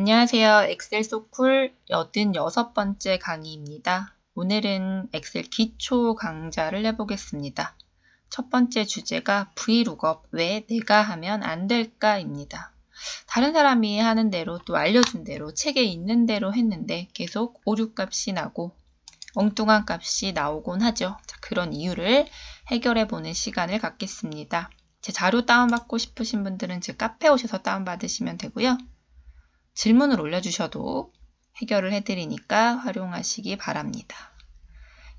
안녕하세요. 엑셀 소쿨 86번째 강의입니다. 오늘은 엑셀 기초 강좌를 해보겠습니다. 첫 번째 주제가 VLOOKUP 왜 내가 하면 안 될까입니다. 다른 사람이 하는 대로 또 알려준 대로 책에 있는 대로 했는데 계속 오류 값이 나고 엉뚱한 값이 나오곤 하죠. 자, 그런 이유를 해결해 보는 시간을 갖겠습니다. 제 자료 다운받고 싶으신 분들은 제 카페 오셔서 다운받으시면 되고요. 질문을 올려주셔도 해결을 해드리니까 활용하시기 바랍니다.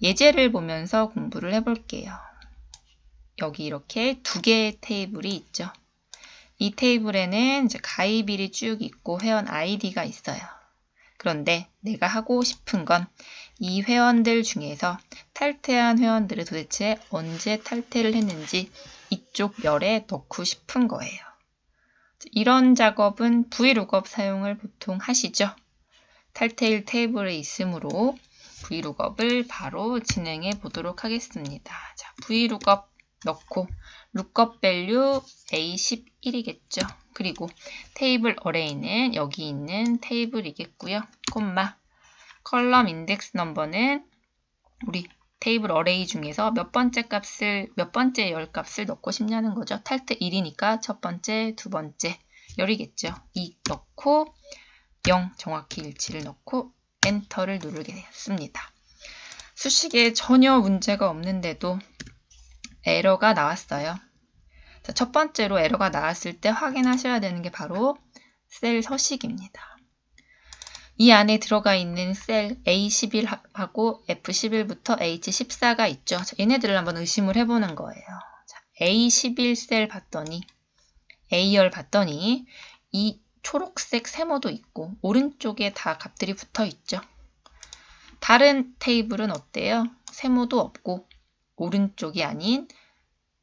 예제를 보면서 공부를 해볼게요. 여기 이렇게 두 개의 테이블이 있죠. 이 테이블에는 이제 가입일이 쭉 있고 회원 아이디가 있어요. 그런데 내가 하고 싶은 건 이 회원들 중에서 탈퇴한 회원들을 도대체 언제 탈퇴를 했는지 이쪽 열에 넣고 싶은 거예요. 이런 작업은 VLOOKUP 사용을 보통 하시죠. 탈테일 테이블에 있으므로 VLOOKUP을 바로 진행해 보도록 하겠습니다. 자, VLOOKUP 넣고 lookup value A11이겠죠. 그리고 테이블 어레이는 여기 있는 테이블이겠고요. 콤마 컬럼 인덱스 넘버는 우리 테이블 어레이 중에서 몇 번째 값을 몇 번째 열 값을 넣고 싶냐는 거죠. 탈트 1이니까 첫 번째, 두 번째 열이겠죠. 2 넣고 0 정확히 일치를 넣고 엔터를 누르게 되었습니다. 수식에 전혀 문제가 없는데도 에러가 나왔어요. 자, 첫 번째로 에러가 나왔을 때 확인하셔야 되는 게 바로 셀 서식입니다. 이 안에 들어가 있는 셀 A11하고 F11부터 H14가 있죠. 자, 얘네들을 한번 의심을 해보는 거예요. 자, A11 셀 봤더니 A열 봤더니 이 초록색 세모도 있고 오른쪽에 다 값들이 붙어 있죠. 다른 테이블은 어때요? 세모도 없고 오른쪽이 아닌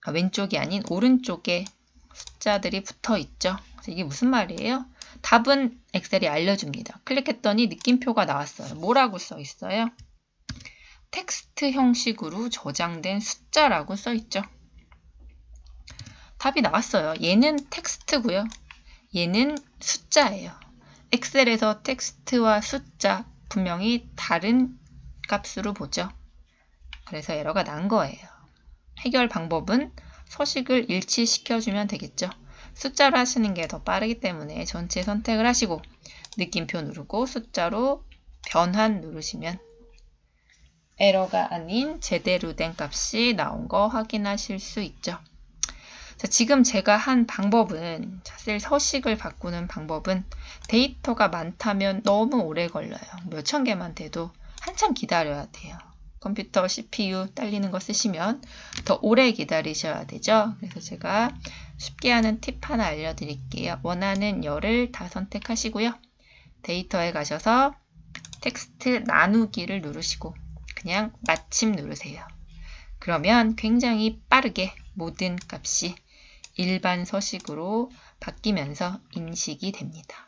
아, 왼쪽이 아닌 오른쪽에 숫자들이 붙어 있죠. 이게 무슨 말이에요? 답은 엑셀이 알려줍니다. 클릭했더니 느낌표가 나왔어요. 뭐라고 써 있어요? 텍스트 형식으로 저장된 숫자라고 써 있죠. 답이 나왔어요. 얘는 텍스트고요. 얘는 숫자예요. 엑셀에서 텍스트와 숫자 분명히 다른 값으로 보죠. 그래서 에러가 난 거예요. 해결 방법은 서식을 일치시켜주면 되겠죠. 숫자로 하시는 게 더 빠르기 때문에 전체 선택을 하시고 느낌표 누르고 숫자로 변환 누르시면 에러가 아닌 제대로 된 값이 나온 거 확인하실 수 있죠. 자, 지금 제가 한 방법은 셀 서식을 바꾸는 방법은 데이터가 많다면 너무 오래 걸려요. 몇 천 개만 돼도 한참 기다려야 돼요. 컴퓨터 CPU 딸리는 거 쓰시면 더 오래 기다리셔야 되죠. 그래서 제가 쉽게 하는 팁 하나 알려드릴게요. 원하는 열을 다 선택하시고요. 데이터에 가셔서 텍스트 나누기를 누르시고 그냥 마침 누르세요. 그러면 굉장히 빠르게 모든 값이 일반 서식으로 바뀌면서 인식이 됩니다.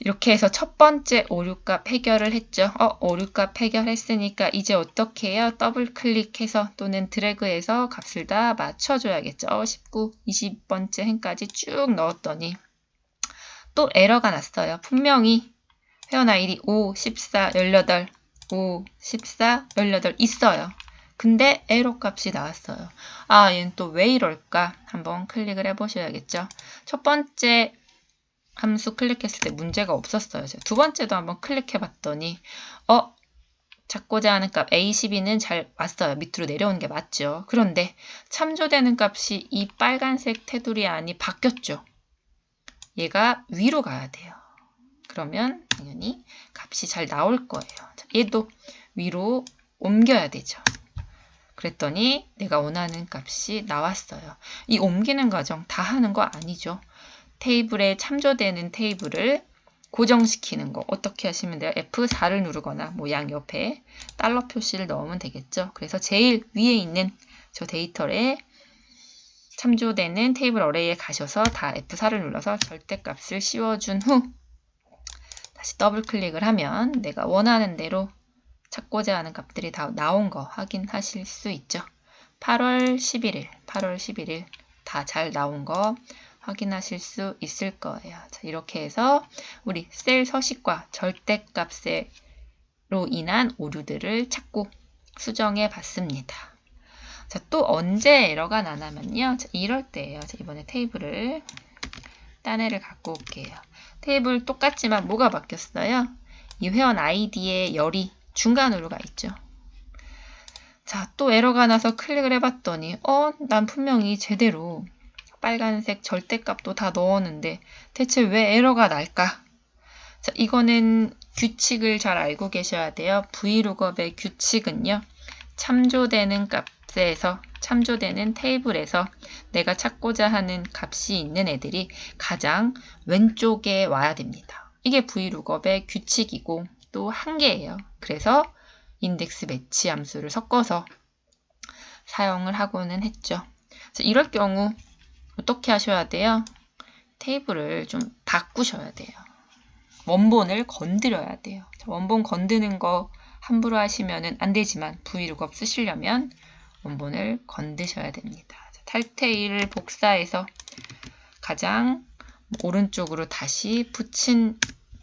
이렇게 해서 첫 번째 오류값 해결을 했죠. 어, 오류값 해결했으니까 이제 어떻게 해요? 더블 클릭해서 또는 드래그해서 값을 다 맞춰줘야겠죠. 19, 20번째 행까지 쭉 넣었더니 또 에러가 났어요. 분명히 회원 아이디 5, 14, 18, 5, 14, 18 있어요. 근데 에러 값이 나왔어요. 아, 얘는 또 왜 이럴까? 한번 클릭을 해보셔야겠죠. 첫 번째 함수 클릭했을 때 문제가 없었어요. 두 번째도 한번 클릭해 봤더니 어? 찾고자 하는 값 A12는 잘 왔어요. 밑으로 내려오는 게 맞죠. 그런데 참조되는 값이 이 빨간색 테두리 안이 바뀌었죠. 얘가 위로 가야 돼요. 그러면 당연히 값이 잘 나올 거예요. 얘도 위로 옮겨야 되죠. 그랬더니 내가 원하는 값이 나왔어요. 이 옮기는 과정 다 하는 거 아니죠. 테이블에 참조되는 테이블을 고정시키는 거 어떻게 하시면 돼요? F4를 누르거나 뭐 양 옆에 달러 표시를 넣으면 되겠죠. 그래서 제일 위에 있는 저 데이터에 참조되는 테이블 어레이에 가셔서 다 F4를 눌러서 절대값을 씌워준 후 다시 더블 클릭을 하면 내가 원하는 대로 찾고자 하는 값들이 다 나온 거 확인하실 수 있죠. 8월 11일, 8월 11일 다 잘 나온 거 확인하실 수 있을 거예요. 자, 이렇게 해서 우리 셀 서식과 절대값으로 인한 오류들을 찾고 수정해 봤습니다. 자, 또 언제 에러가 나냐면요. 자, 이럴 때예요. 자, 이번에 테이블을 딴 애를 갖고 올게요. 테이블 똑같지만 뭐가 바뀌었어요? 이 회원 아이디에 열이 중간으로 가 있죠. 자, 또 에러가 나서 클릭을 해봤더니 어, 난 분명히 제대로 빨간색 절대값도 다 넣었는데 대체 왜 에러가 날까? 자, 이거는 규칙을 잘 알고 계셔야 돼요. vlookup의 규칙은요. 참조되는 값에서 참조되는 테이블에서 내가 찾고자 하는 값이 있는 애들이 가장 왼쪽에 와야 됩니다. 이게 vlookup의 규칙이고 또 한계예요. 그래서 인덱스 매치 함수를 섞어서 사용을 하고는 했죠. 이럴 경우 어떻게 하셔야 돼요? 테이블을 좀 바꾸셔야 돼요. 원본을 건드려야 돼요. 원본 건드는 거 함부로 하시면 안 되지만 vlookup 쓰시려면 원본을 건드셔야 됩니다. 탈테일을 복사해서 가장 오른쪽으로 다시 붙인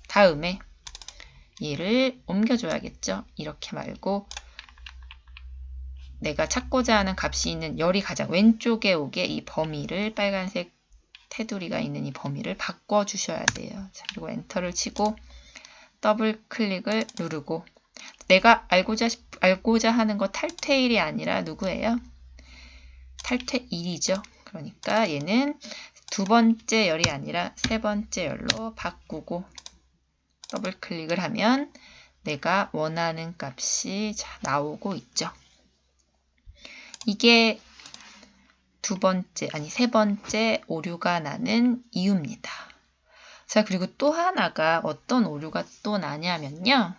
다음에 얘를 옮겨줘야겠죠. 이렇게 말고 내가 찾고자 하는 값이 있는 열이 가장 왼쪽에 오게 이 범위를 빨간색 테두리가 있는 이 범위를 바꿔 주셔야 돼요. 자, 그리고 엔터를 치고 더블 클릭을 누르고 내가 알고자, 알고자 하는 거 탈퇴일이 아니라 누구예요? 탈퇴일이죠. 그러니까 얘는 두 번째 열이 아니라 세 번째 열로 바꾸고 더블 클릭을 하면 내가 원하는 값이 나오고 있죠. 이게 두 번째, 아니 세 번째 오류가 나는 이유입니다. 자, 그리고 또 하나가 어떤 오류가 또 나냐면요.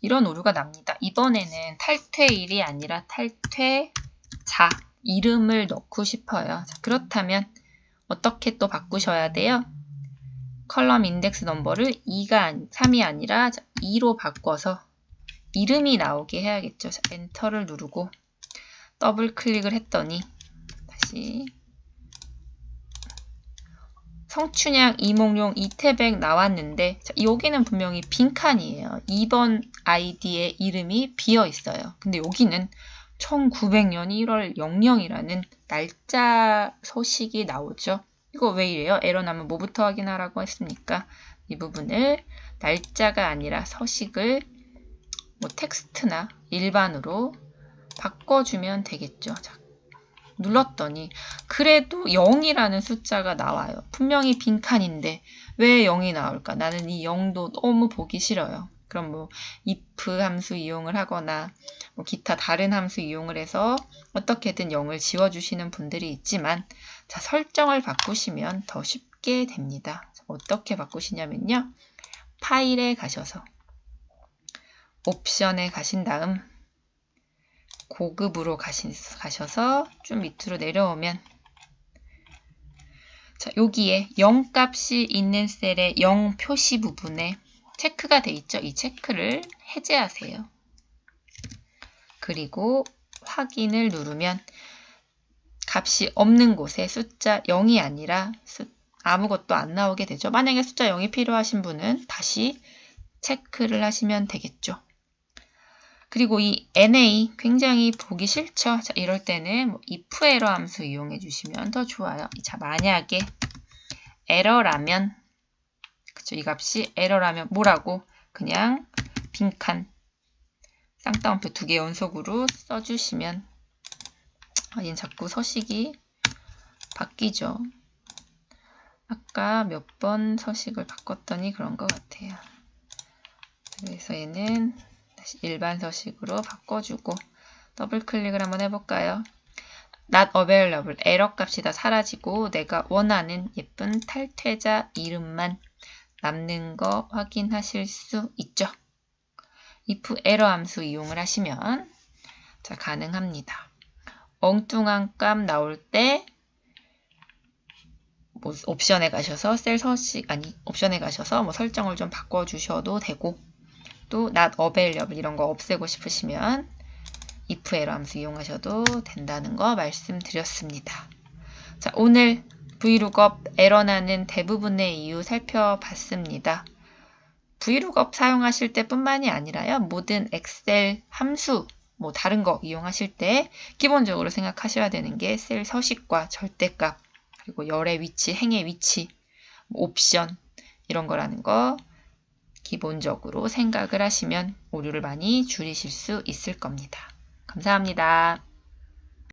이런 오류가 납니다. 이번에는 탈퇴일이 아니라 탈퇴자 이름을 넣고 싶어요. 자, 그렇다면 어떻게 또 바꾸셔야 돼요? 컬럼 인덱스 넘버를 2가 3이 아니라 2로 바꿔서 이름이 나오게 해야겠죠. 자, 엔터를 누르고 더블 클릭을 했더니 다시 성춘향 이몽룡 이태백 나왔는데 자, 여기는 분명히 빈칸이에요. 2번 아이디의 이름이 비어 있어요. 근데 여기는 1900년 1월 00이라는 날짜 소식이 나오죠. 이거 왜 이래요? 에러 나면 뭐부터 확인하라고 했습니까? 이 부분을 날짜가 아니라 서식을 뭐 텍스트나 일반으로 바꿔주면 되겠죠. 자, 눌렀더니 그래도 0이라는 숫자가 나와요. 분명히 빈칸인데 왜 0이 나올까? 나는 이 0도 너무 보기 싫어요. 그럼 뭐 if 함수 이용을 하거나 뭐 기타 다른 함수 이용을 해서 어떻게든 0을 지워주시는 분들이 있지만 자 설정을 바꾸시면 더 쉽게 됩니다. 어떻게 바꾸시냐면요. 파일에 가셔서 옵션에 가신 다음 고급으로 가신, 가셔서 좀 밑으로 내려오면 자 여기에 0 값이 있는 셀의 0 표시 부분에 체크가 돼 있죠. 이 체크를 해제하세요. 그리고 확인을 누르면 값이 없는 곳에 숫자 0이 아니라 수, 아무것도 안 나오게 되죠. 만약에 숫자 0이 필요하신 분은 다시 체크를 하시면 되겠죠. 그리고 이 NA 굉장히 보기 싫죠. 자, 이럴 때는 뭐 if 에러 함수 이용해 주시면 더 좋아요. 자, 만약에 에러라면 그쵸? 이 값이 에러라면 뭐라고? 그냥 빈칸 쌍따옴표 두 개 연속으로 써주시면 아, 얘는 자꾸 서식이 바뀌죠. 아까 몇 번 서식을 바꿨더니 그런 것 같아요. 그래서 얘는 다시 일반 서식으로 바꿔주고 더블 클릭을 한번 해볼까요? not available, 에러 값이 다 사라지고 내가 원하는 예쁜 탈퇴자 이름만 남는 거 확인하실 수 있죠. if error 함수 이용을 하시면 자 가능합니다. 엉뚱한 값 나올 때 뭐 옵션에 가셔서 셀 서식 아니 옵션에 가셔서 뭐 설정을 좀 바꿔 주셔도 되고 또 not available 이런 거 없애고 싶으시면 if error 함수 이용하셔도 된다는 거 말씀드렸습니다. 자, 오늘 VLOOKUP 에러 나는 대부분의 이유 살펴봤습니다. VLOOKUP 사용하실 때 뿐만이 아니라요. 모든 엑셀 함수, 뭐 다른 거 이용하실 때 기본적으로 생각하셔야 되는 게 셀 서식과 절대값, 그리고 열의 위치, 행의 위치, 뭐 옵션 이런 거라는 거 기본적으로 생각을 하시면 오류를 많이 줄이실 수 있을 겁니다. 감사합니다.